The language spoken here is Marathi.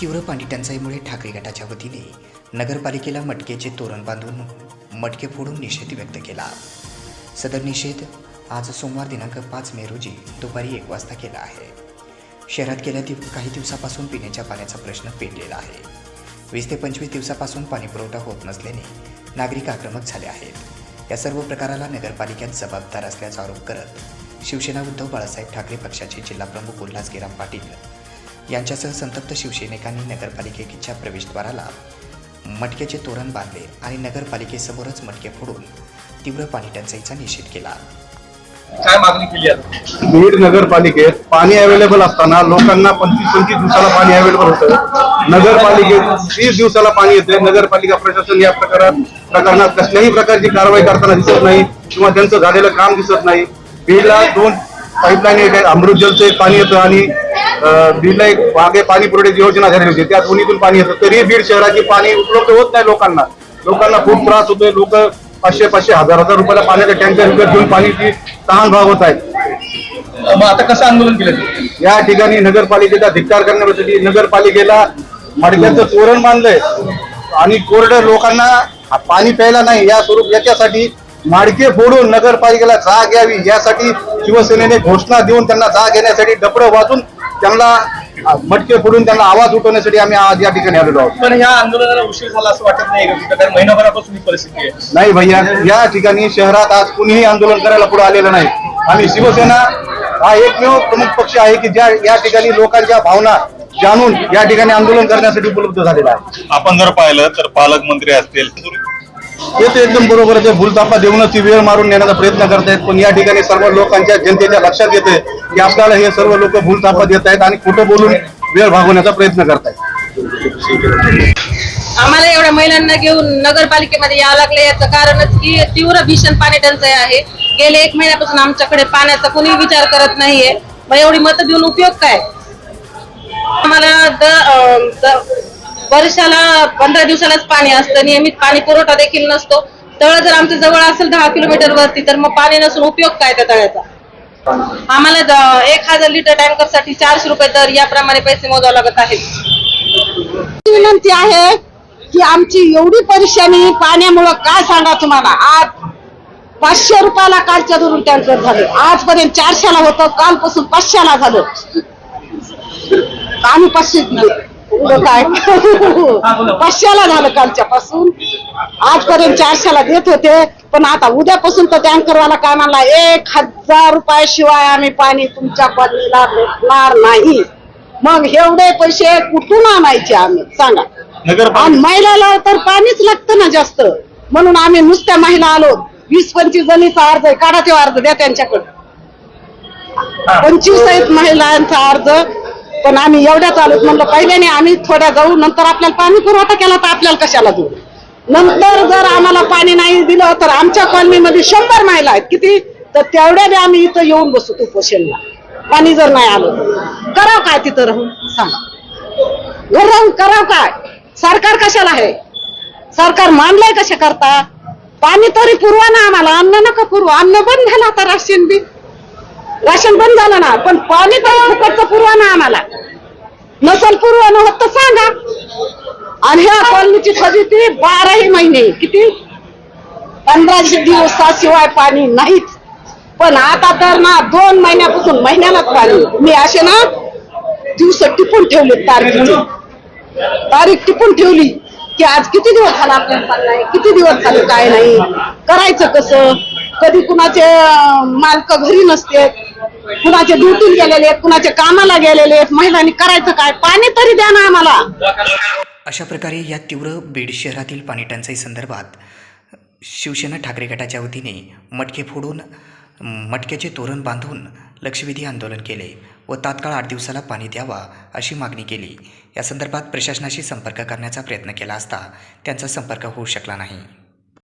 तीव्र पाणी टंचाईमुळे ठाकरे गटाच्या वतीने नगरपालिकेला मटकेचे तोरण बांधून मटके फोडून निषेध व्यक्त केला. सदर निषेध आज सोमवार दिनांक पाच मे रोजी दुपारी एक वाजता केला आहे. शहरात गेल्या दिव काही दिवसापासून पिण्याच्या पाण्याचा प्रश्न पेटलेला आहे. वीस ते पंचवीस दिवसापासून पाणीपुरवठा होत नसल्याने नागरिक आक्रमक झाले आहेत. या सर्व प्रकाराला नगरपालिकेत जबाबदार असल्याचा आरोप करत शिवसेना उद्धव बाळासाहेब ठाकरे पक्षाचे जिल्हाप्रमुख उल्हास गिराम पाटील यांच्यासह संतप्त शिवसैनिकांनी नगरपालिकेच्या प्रवेशद्वाराला मटक्याचे तोरण बांधले आणि नगरपालिकेसमोरच मटके फोडून तीव्र पाणी टंचाईचा निषेध केला. काय मागणी केली आहे? बीड नगरपालिकेत पाणी अवेलेबल असताना लोकांना पंचवीस पंचवीस दिवसाला पाणी अवेलेबल होतं. नगरपालिकेत तीस दिवसाला पाणी येते नगरपालिका प्रशासन या प्रकारात प्रकरणात कसल्याही प्रकारची कारवाई करताना दिसत नाही किंवा त्यांचं झालेलं काम दिसत नाही. बीडला दोन पाईपलाईन एक आहे अमृत जलचं एक पाणी येतं आणि बीडला एक बागे पाणी पुरवठ्याची योजना झालेली होती. त्या दोन्हीतून पाणी येतं. तरी बीड शहराची पाणी उपलब्ध होत नाही लोकांना. लोकांना खूप त्रास होतोय. लोक पाचशे पाचशे हजार हजार रुपयाला पाण्याचा टँकर विकत घेऊन पाणीची तहान भागवत आहेत. मग आता कसं आंदोलन केलं? या ठिकाणी नगरपालिकेचा धिक्कार करण्यासाठी नगरपालिकेला मडक्याचं तोरण बांधलंय. आणि कोरडं लोकांना पाणी प्यायला नाही. या स्वरूप याच्यासाठी माडके फोडून नगरपालिकेला जाग यावी. यासाठी शिवसेनेने घोषणा देऊन त्यांना जाग येण्यासाठी डपडं वाजून त्यांना मटके फोडून त्यांना आवाज उठवण्यासाठी आम्ही आज या ठिकाणी आलेलो आहोत. पण ह्या आंदोलनाला उशीर झाला असं वाटत नाही का? कारण महिनाभरापासून ही परिस्थिती आहे. नाही भैया या ठिकाणी शहरात आज कुणीही आंदोलन करायला पुढे आलेलं नाही. आणि शिवसेना हा एकमेव प्रमुख पक्ष आहे की ज्या या ठिकाणी लोकांच्या भावना जाणून या ठिकाणी आंदोलन करण्यासाठी उपलब्ध झालेला आहे. आपण जर पाहिलं तर पालकमंत्री असतील ते तर एकदम बरोबर आहे. ते भूलतापा देऊनच ती वेळ मारून नेण्याचा प्रयत्न करतायत. पण या ठिकाणी सर्व लोकांच्या जनतेच्या लक्षात येते की आपल्याला हे सर्व लोक भूलतापा देत आहेत आणि खोटं बोलून वेळ भागवण्याचा प्रयत्न करतायत. आम्हाला एवढ्या महिलांना घेऊन नगरपालिकेमध्ये यावं लागलं याचं कारणच की तीव्र भीषण पाणी टंचाई आहे. गेले एक महिन्यापासून आमच्याकडे पाण्याचा कोणी विचार करत नाहीये. मग एवढी मतं देऊन उपयोग काय? आम्हाला वर्षाला पंधरा दिवसालाच पाणी असतं नियमित पाणी पुरवठा देखील नसतो. तळ जर आमच्या जवळ असेल दहा किलोमीटर वरती तर मग पाणी नसून उपयोग काय त्या तळ्याचा? आम्हाला एक हजार लिटर टँकरसाठी चारशे रुपये दर याप्रमाणे पैसे मोजावे लागत आहेत. विनंती आहे की आमची एवढी परेशानी पाण्यामुळं काय सांगा तुम्हाला? आज पाचशे रुपयाला कालच्या धरून टँकर झाले. आजपर्यंत चारशेला होतं कालपासून पाचशेला झालं. आम्ही पाचशे दिले काय? पाचशेला झालं कालच्या पासून आजपर्यंत चारशेला देत होते पण आता उद्यापासून तर टँकरवाला काय म्हणला एक हजार रुपयाशिवाय आम्ही पाणी तुमच्या कॉलनीला भेटणार नाही. मग एवढे पैसे कुठून आणायचे आम्ही? सांगा. आणि महिलाला तर पाणीच लागतं ना जास्त. म्हणून आम्ही नुसत्या महिला आलो. वीस पंचवीस जणीचा अर्ज काढा तो अर्ज द्या त्यांच्याकडे. पंचवीस आहेत महिलांचा अर्ज. पण आम्ही एवढ्या चालूच म्हणलं पहिल्याने आम्ही थोड्या जाऊ नंतर आपल्याला पाणी पुरवठा केला तर आपल्याला कशाला देऊ नंतर जर आम्हाला पाणी नाही दिलं तर आमच्या कॉलनीमध्ये शंभर महिला आहेत. किती? तर तेवढ्याने आम्ही इथं येऊन बसू उपोषणला. पाणी जर नाही आलं करावं काय तिथं राहून? सांगा. घर राहून करावं काय? सरकार कशाला आहे? सरकार मानलंय कशा करता? पाणी तरी पुरवा ना आम्हाला अन्न नका पुरवा. अन्न बंद झालं आता राशन बी. राशन बंद झालं ना पण पाणी तर फुकटचं पुरवा ना आम्हाला. नसल पुरवा होत तर सांगा. आणि ह्या कॉलनीची फजिती बाराही महिने किती? पंधराशे दिवसाशिवाय पाणी नाहीच. पण आता तर ना दोन महिन्यापासून महिन्यालाच पाणी. मी असे ना दिवस टिपून ठेवले तारीख तारीख टिपून ठेवली की आज किती दिवस झाला आपल्याला किती दिवस झाले काय नाही करायचं कसं? कधी कुणाचे मालक घरी नसते कुणाचे दुटून गेलेले आहेत कुणाचे कामाला गेलेले आहेत महिलांनी करायचं काय? पाणी तरी द्या ना आम्हाला. अशा प्रकारे या तीव्र बीड शहरातील पाणी टंचाई संदर्भात शिवसेना ठाकरे गटाच्या वतीने मटके फोडून मटक्याचे तोरण बांधून लक्षवेधी आंदोलन केले व तात्काळ आठ दिवसाला पाणी द्यावा अशी मागणी केली. या संदर्भात प्रशासनाशी संपर्क करण्याचा प्रयत्न केला असता त्यांचा संपर्क होऊ शकला नाही.